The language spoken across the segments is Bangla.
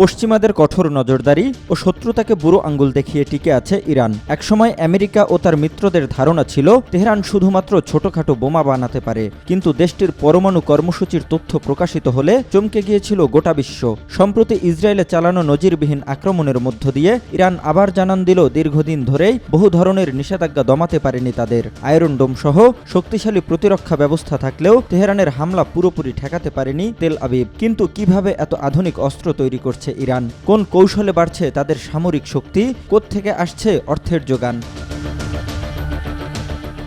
পশ্চিমাদের কঠোর নজরদারি ও শত্রুতাকে বুড়ো আঙ্গুল দেখিয়ে টিকে আছে ইরান। একসময় আমেরিকা ও তার মিত্রদের ধারণা ছিল, তেহরান শুধুমাত্র ছোটখাটো বোমা বানাতে পারে, কিন্তু দেশটির পরমাণু কর্মসূচির তথ্য প্রকাশিত হলে চমকে গিয়েছিল গোটা বিশ্ব। সম্প্রতি ইসরায়েলে চালানো নজিরবিহীন আক্রমণের মধ্য দিয়ে ইরান আবার জানান দিল, দীর্ঘদিন ধরেই বহু ধরনের নিষেধাজ্ঞা দমাতে পারেনি তাদের। আয়রন ডোম সহ শক্তিশালী প্রতিরক্ষা ব্যবস্থা থাকলেও তেহরানের হামলা পুরোপুরি ঠেকাতে পারেনি তেল আবিব। কিন্তু কীভাবে এত আধুনিক অস্ত্র তৈরি করছে ইরান। কোন কৌশলে বাড়ছে তাদের সামরিক শক্তি? থেকে আসছে অর্থের যোগান?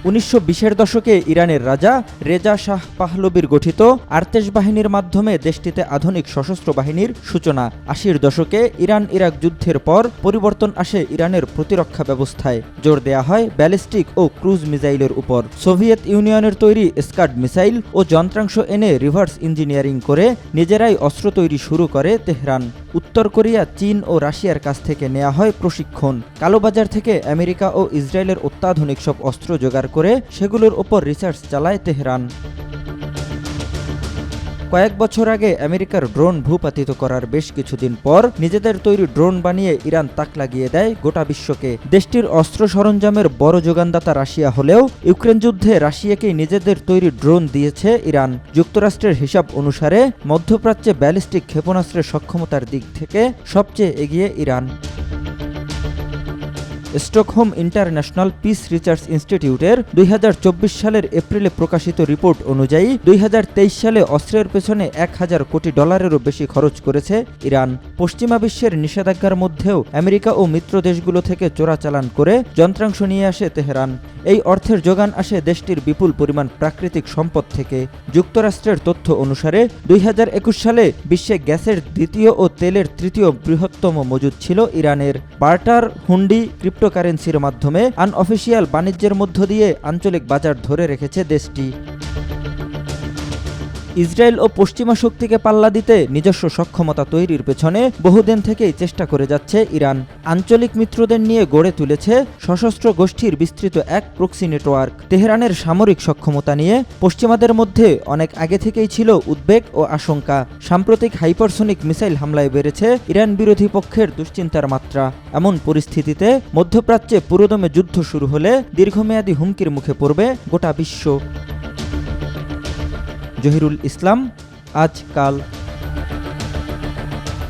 উনিশশো বিশের দশকে ইরানের রাজা রেজা শাহ পাহলবির গঠিত আর্তেশ বাহিনীর মাধ্যমে দেশটিতে আধুনিক সশস্ত্র বাহিনীর সূচনা। আশির দশকে ইরান ইরাক যুদ্ধের পর পরিবর্তন আসে ইরানের প্রতিরক্ষা ব্যবস্থায়। জোর দেয়া হয় ব্যালিস্টিক ও ক্রুজ মিসাইলের উপর। সোভিয়েত ইউনিয়নের তৈরি স্কাড মিসাইল ও যন্ত্রাংশ এনে রিভার্স ইঞ্জিনিয়ারিং করে নিজেরাই অস্ত্র তৈরি শুরু করে তেহরান। উত্তর কোরিয়া, চীন ও রাশিয়ার কাছ থেকে নেওয়া হয় প্রশিক্ষণ। কালোবাজার থেকে আমেরিকা ও ইসরায়েলের অত্যাধুনিক সব অস্ত্র জোগাড় করে সেগুলোর ওপর রিসার্চ চালায় তেহরান। কয়েক বছর আগে আমেরিকার ড্রোন ভূপাতিত করার বেশ কিছুদিন পর নিজেদের তৈরি ড্রোন বানিয়ে ইরান তাক লাগিয়ে দেয় গোটা বিশ্বকে। দেশটির অস্ত্র সরঞ্জামের বড় যোগানদাতা রাশিয়া হলেও ইউক্রেন যুদ্ধে রাশিয়াকেই নিজেদের তৈরি ড্রোন দিয়েছে ইরান। যুক্তরাষ্ট্রের হিসাব অনুসারে মধ্যপ্রাচ্যে ব্যালিস্টিক ক্ষেপণাস্ত্রের সক্ষমতার দিক থেকে সবচেয়ে এগিয়ে Iran. Stockholm international peace research ইনস্টিটিউটের দুই হাজার চব্বিশ সালের এপ্রিলে প্রকাশিত রিপোর্ট অনুযায়ী দুই হাজার তেইশ সালে অস্ত্রের পেছনে এক হাজার কোটি ডলারেরও বেশি খরচ করেছে ইরান। পশ্চিমা বিশ্বের নিষেধাজ্ঞার মধ্যেও আমেরিকা ও মিত্র দেশগুলো থেকে চোরাচালান করে যন্ত্রাংশ নিয়ে আসে তেহরান। এই অর্থের যোগান আসে দেশটির বিপুল পরিমাণ প্রাকৃতিক সম্পদ থেকে। যুক্তরাষ্ট্রের তথ্য অনুসারে দুই হাজার একুশ সালে বিশ্বে গ্যাসের দ্বিতীয় ও তেলের তৃতীয় বৃহত্তম মজুদ ছিল ইরানের। বার্টার হুন্ডি ক্রিপ্টোকারেন্সির মাধ্যমে আনঅফিসিয়াল বাণিজ্যের মধ্য দিয়ে আঞ্চলিক বাজার ধরে রেখেছে দেশটি। ইসরায়েল ও পশ্চিমা শক্তিকে পাল্লা দিতে নিজস্ব সক্ষমতা তৈরির পেছনে বহুদিন থেকেই চেষ্টা করে যাচ্ছে ইরান। আঞ্চলিক মিত্রদের নিয়ে গড়ে তুলেছে সশস্ত্র গোষ্ঠীর বিস্তৃত এক প্রক্সি নেটওয়ার্ক। তেহরানের সামরিক সক্ষমতা নিয়ে পশ্চিমাদের মধ্যে অনেক আগে থেকেই ছিল উদ্বেগ ও আশঙ্কা। সাম্প্রতিক হাইপারসোনিক মিসাইল হামলায় বেড়েছে ইরান বিরোধী পক্ষের দুশ্চিন্তার মাত্রা। এমন পরিস্থিতিতে মধ্যপ্রাচ্যে পুরোদমে যুদ্ধ শুরু হলে দীর্ঘমেয়াদী হুমকির মুখে পড়বে গোটা বিশ্ব। জহিরুল ইসলাম আজকাল